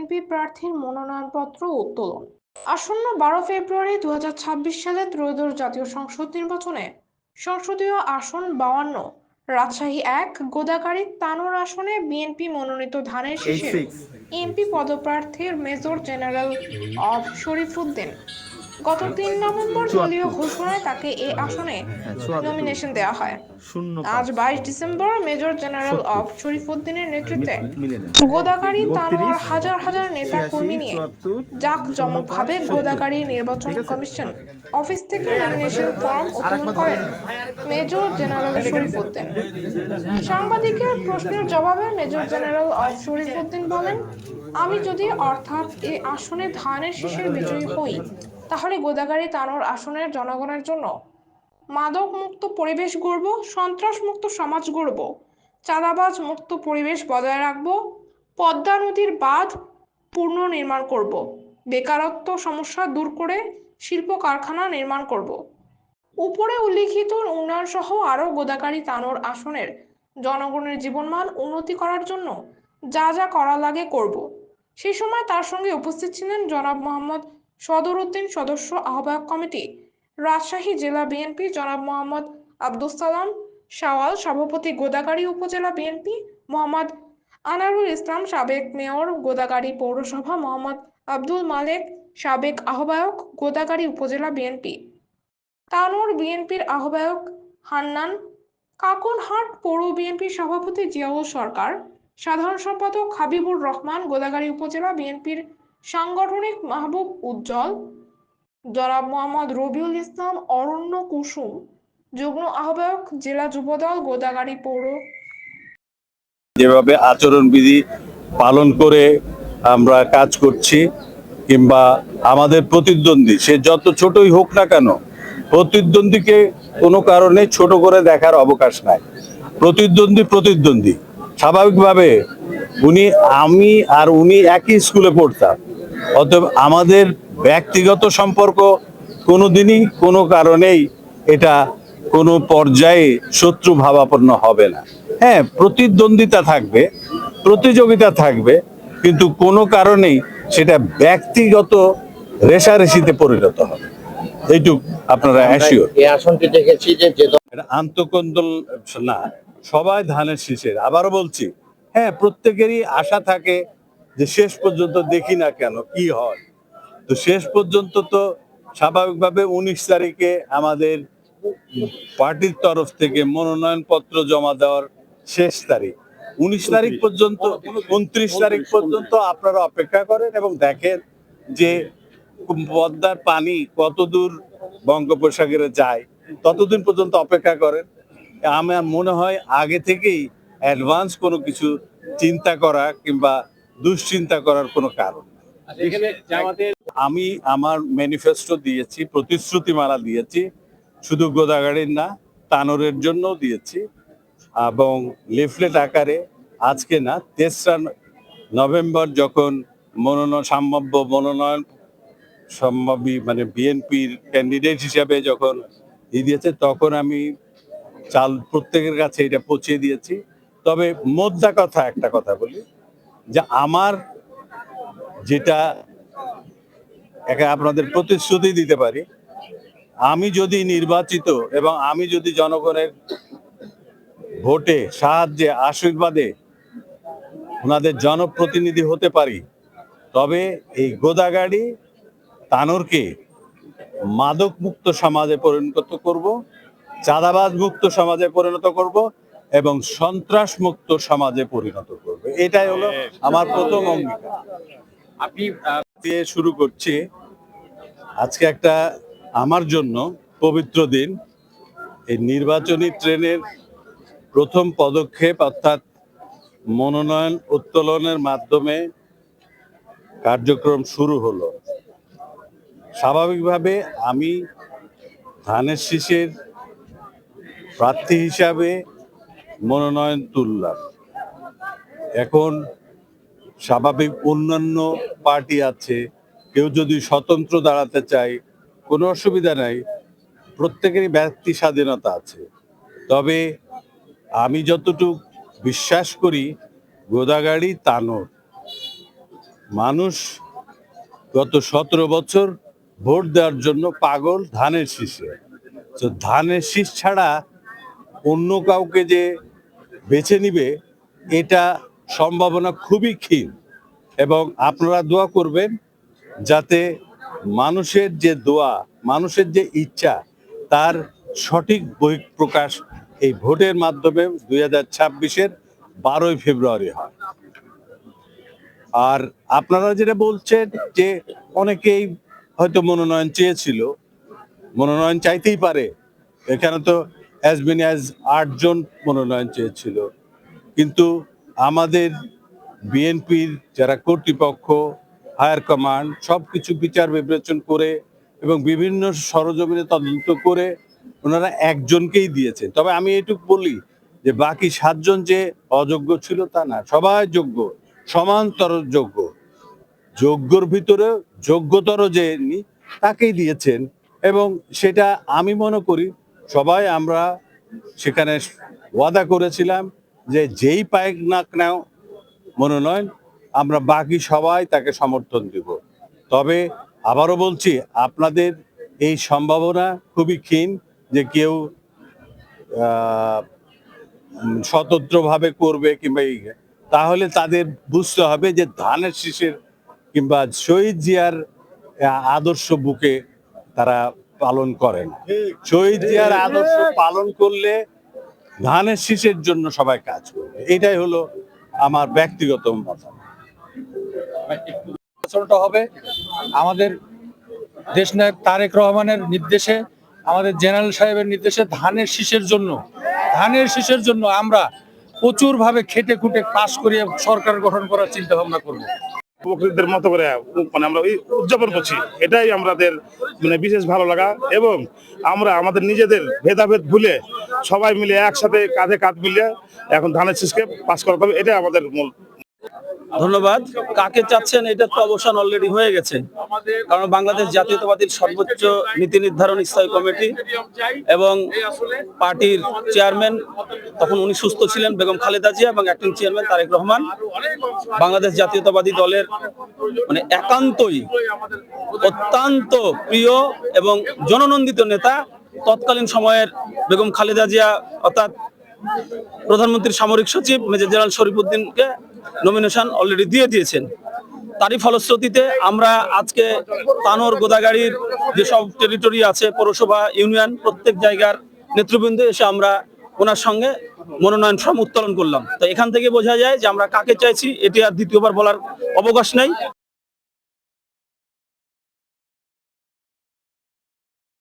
BNP প্রার্থীর মনোনয়নপত্র উত্তোলন। আসন্ন বারো ফেব্রুয়ারি দু সালে ত্রয়োদশ জাতীয় সংসদ নির্বাচনে সংসদীয় আসন বাউান্ন রাজশাহী এক গোদাকারী তানোর আসনে বিএনপি মনোনীত ধানের শেষে এমপি পদপ্রার্থীর মেজর জেনারেল অফ শরীফুদ্দিন। গত তিন নভেম্বর দলীয় ঘোষণায় তাকে এই আসনে নমিনেশন দেওয়া হয়। আজ বাইশ ডিসেম্বর মেজর জেনারেল অফ শরীফুদ্দিনের নেতৃত্বে গোদাগাড়ি তানোয়ার হাজার হাজার নেতা কর্মী নিয়ে জাক জমকভাবে গোদাগাড়ি নির্বাচন কমিশন অফিস থেকে নমিনেশন ফর্ম ওপেন করেন মেজর জেনারেল শরীফুদ্দিন। সাংবাদিকের প্রশ্নের জবাবে মেজর জেনারেল অফ শরীফুদ্দিন বলেন আমি যদি অর্থাৎ এই আসনে ধানের শীষের বিজয়ী হই তাহলে গোদাগাড়ি তানোর আসনের জনগণের জন্য। মাদক মুক্ত পরিবেশ গড়ব সন্ত্রাস মুক্ত সমাজ গড়ব। চাঁদাবাজ মুক্ত পরিবেশ বজায় রাখব। পদ্মা নদীর বাঁধ পুনর্নির্মাণ করব। বেকারত্ব সমস্যা দূর করে শিল্প কারখানা নির্মাণ করব। উপরে উল্লিখিত উন্নয়ন সহ আরও গোদাকারী তানোর আসনের জনগণের জীবনমান উন্নতি করার জন্য যা যা করা লাগে করব। সেই সময় তার সঙ্গে উপস্থিত ছিলেন জনাব মোহাম্মদ সদর উদ্দিন সদস্য আহ্বায়ক কমিটি, রাজশাহী জেলা বিএনপি জনাব মোহাম্মদ আব্দুল সালাম, শাওয়াল সভাপতি গোদাগাড়ি উপজেলা বিএনপি মোহাম্মদ আনারুল ইসলাম, সাবেক মেয়র গোদাগাড়ি পৌরসভা মোহাম্মদ আব্দুল মালেক, সাবেক আহ্বায়ক গোদাগাড়ি উপজেলা বিএনপি। তানোর বিএনপির আহ্বায়ক হান্নান, কাকনহাট পৌর বিএনপির সভাপতি জিয়াউল সরকার, সাধারণ সম্পাদক হাবিবুর রহমান গোদাগাড়ি উপজেলা বিএনপির সাংগঠনিক মাহবুব উজ্জ্বল, জনাব মোহাম্মদ রবিউল ইসলাম, অরণ্য কুসুম, যুগ্ম আহ্বায়ক, জেলা যুবদল, গোদাগাড়ি পৌর। যেভাবে আচরণবিধি পালন করে আমরা কাজ করছি কিংবা আমাদের প্রতিদ্বন্দ্বী, সে যত ছোটই হোক না কেন, প্রতিদ্বন্দ্বীকে কোনো কারণে ছোট করে দেখার অবকাশ নাই। প্রতিদ্বন্দ্বী প্রতিদ্বন্দ্বী। স্বাভাবিকভাবে উনি আমি আর উনি একই স্কুলে পড়তাম। অতএব আমাদের ব্যক্তিগত সম্পর্ক কোনোদিনই কোনো কারণেই এটা কোনো পর্যায়ে শত্রু ভাবাপন্ন হবে না। হ্যাঁ প্রতিদ্বন্দ্বিতা থাকবে প্রতিযোগিতা থাকবে কিন্তু কোনো কারণেই সেটা ব্যক্তিগত রেশারেশিতে পরিণত হবে এইটুক আপনারা অ্যাসিওর এই আসনটি দেখেছি যে যে এটা আন্তকন্দল না সবাই ধানের শীষের। আবারও বলছি হ্যাঁ প্রত্যেকেরই আশা থাকে যে শেষ পর্যন্ত দেখি না কেন, কি হয়? তো শেষ পর্যন্ত তো স্বাভাবিকভাবে উনিশ তারিখে আমাদের পার্টির তরফ থেকে মনোনয়ন পত্র জমা দেওয়ার শেষ তারিখ। উনিশ তারিখ পর্যন্ত, উনত্রিশ তারিখ পর্যন্ত আপনারা অপেক্ষা করেন এবং দেখেন যে পদ্মার পানি কতদূর বঙ্গোপসাগরে যায়, ততদিন পর্যন্ত অপেক্ষা করেন। আমার মনে হয় আগে থেকেই অ্যাডভান্স কোনো কিছু চিন্তা করা কিংবা দুশ্চিন্তা করার কোনো কারণ নেই। আমি আমার ম্যানিফেস্টো দিয়েছি প্রতিশ্রুতি মালা দিয়েছি শুধু গোদাগাড়ির না তানোরের জন্য দিয়েছি এবং লিফলেট আকারে আজকে না তেসরা নভেম্বর যখন মনোনয়ন সম্ভাব্য মনোনয়ন সম্ভাবী মানে বিএনপির ক্যান্ডিডেট হিসাবে যখন ই দিয়েছে তখন আমি চাল প্রত্যেকের কাছে এটা পৌঁছে দিয়েছি তবে মোদ্দা কথা একটা কথা বলি যে আমার যেটা একে আপনাদের প্রতিশ্রুতি দিতে পারি, আমি যদি নির্বাচিত এবং আমি যদি জনগণের ভোটে সাহায্যে, আশীর্বাদে ওনাদের জনপ্রতিনিধি হতে পারি, তবে এই গোদাগাড়ি তানোরকে মাদক মুক্ত সমাজে পরিণত করব, চাঁদাবাজ মুক্ত সমাজে পরিণত করব এবং সন্ত্রাস মুক্ত সমাজে পরিণত করব। এটাই হলো আমার প্রথম অঙ্গীকার। আপনি দিয়ে শুরু করছি। আজকে একটা আমার জন্য পবিত্র দিন। এই নির্বাচনী ট্রেনের প্রথম পদক্ষেপ অর্থাৎ মনোনয়ন উত্তোলনের মাধ্যমে কার্যক্রম শুরু হলো। স্বাভাবিকভাবে আমি ধানের শীষের প্রার্থী হিসাবে মনোনয়ন তুললাম। এখন স্বাভাবিক অন্যান্য পার্টি আছে, কেউ যদি স্বতন্ত্র দাঁড়াতে চায়, কোনো অসুবিধা নাই, প্রত্যেকেরই ব্যক্তি স্বাধীনতা আছে। তবে আমি যতটুক বিশ্বাস করি, গোদাগাড়ি তানোর মানুষ গত সতেরো বছর ভোট দেওয়ার জন্য পাগল ধানের শীষে। তো ধানের শীষ ছাড়া অন্য কাউকে যে বেছে নিবে, এটা সম্ভাবনা খুবই ক্ষীণ। এবং আপনারা দোয়া করবেন যাতে মানুষের যে দোয়া, মানুষের যে ইচ্ছা, তার সঠিক বহিঃপ্রকাশ এই ভোটের মাধ্যমে দুই হাজার ছাব্বিশের বারোই ফেব্রুয়ারি হয়। আর আপনারা যেটা বলছেন যে অনেকেই হয়তো মনোনয়ন চেয়েছিল, মনোনয়ন চাইতেই পারে। এখানে তো অ্যাজ মেনি অ্যাজ আটজন মনোনয়ন চেয়েছিল। কিন্তু আমাদের বিএনপির যারা কর্তৃপক্ষ হায়ার কমান্ড সব কিছু বিচার বিবেচন করে এবং বিভিন্ন সরজমিনে তদন্ত করে ওনারা একজনকেই দিয়েছেন তবে আমি এটুকু বলি যে বাকি সাতজন যে অযোগ্য ছিল তা না, সবাই যোগ্য, সমান্তর যোগ্য। যোগ্যর ভিতরে যোগ্যতর যে তাকেই দিয়েছেন এবং সেটা আমি মনে করি সবাই আমরা সেখানে ওয়াদা করেছিলাম। যে যেই পায় না কেন মনোনয়ন আমরা বাকি সবাই তাকে সমর্থন দিব। তবে আবারও বলছি আপনাদের এই সম্ভাবনা খুবই ক্ষীণ যে কেউ স্বতন্ত্রভাবে করবে কিংবা এই তাহলে তাদের বুঝতে হবে যে ধানের শীষের কিংবা শহীদ জিয়ার আদর্শ বুকে তারা পালন করেন শহীদ জিয়ার আদর্শ পালন করলে ধানের শীষের জন্য সবাই কাজ করবে। এটাই হলো আমার ব্যক্তিগত মতামত। হবে। আমাদের দেশনায়ক তারেক রহমানের নির্দেশে, আমাদের জেনারেল সাহেবের নির্দেশে ধানের শীষের জন্য, ধানের শীষের জন্য আমরা প্রচুর ভাবে খেটে খুটে পাশ করিয়ে সরকার গঠন করার চিন্তা ভাবনা করব। প্রকৃতির মতো করে মানে আমরা ওই উদযাপন করছি। এটাই আমাদের মানে বিশেষ ভালো লাগা এবং আমরা আমাদের নিজেদের ভেদাভেদ ভুলে সবাই মিলে একসাথে কাঁধে কাঁধ মিলে এখন ধানের শীষকে পাশ করাতে হবে। এটাই আমাদের মূল ধন্যবাদ। কাকে চাচ্ছেন? এটা তো অবসান অলরেডি হয়ে গেছে। কারণ বাংলাদেশ জাতীয়তাবাদীর সর্বোচ্চ নীতি নির্ধারণ স্থায়ী কমিটি এবং পার্টির চেয়ারম্যান, তখন উনি সুস্থ ছিলেন, বেগম খালেদা জিয়া এবং অ্যাক্টিং চেয়ারম্যান তারেক রহমান। বাংলাদেশ জাতীয়তাবাদী দলের মানে একান্তই অত্যন্ত প্রিয় এবং জননন্দিত নেতা, তৎকালীন সময়ের বেগম খালেদা জিয়া, অর্থাৎ প্রধানমন্ত্রীর সামরিক সচিব, মেজর জেনারেল শরীফুদ্দিনকে নমিনেশন অলরেডি দিয়ে দিয়েছেন। তারই ফলশ্রুতিতে আমরা আজকে তানোর গোদাগাড়ির যেসব টেরিটরি আছে, পৌরসভা ইউনিয়ন প্রত্যেক জায়গার নেতৃবৃন্দ এসে আমরা ওনার সঙ্গে মনোনয়ন ফর্ম উত্তোলন করলাম। তো এখান থেকে বোঝা যায় যে আমরা কাকে চাইছি, এটি আর দ্বিতীয়বার বলার অবকাশ নেই।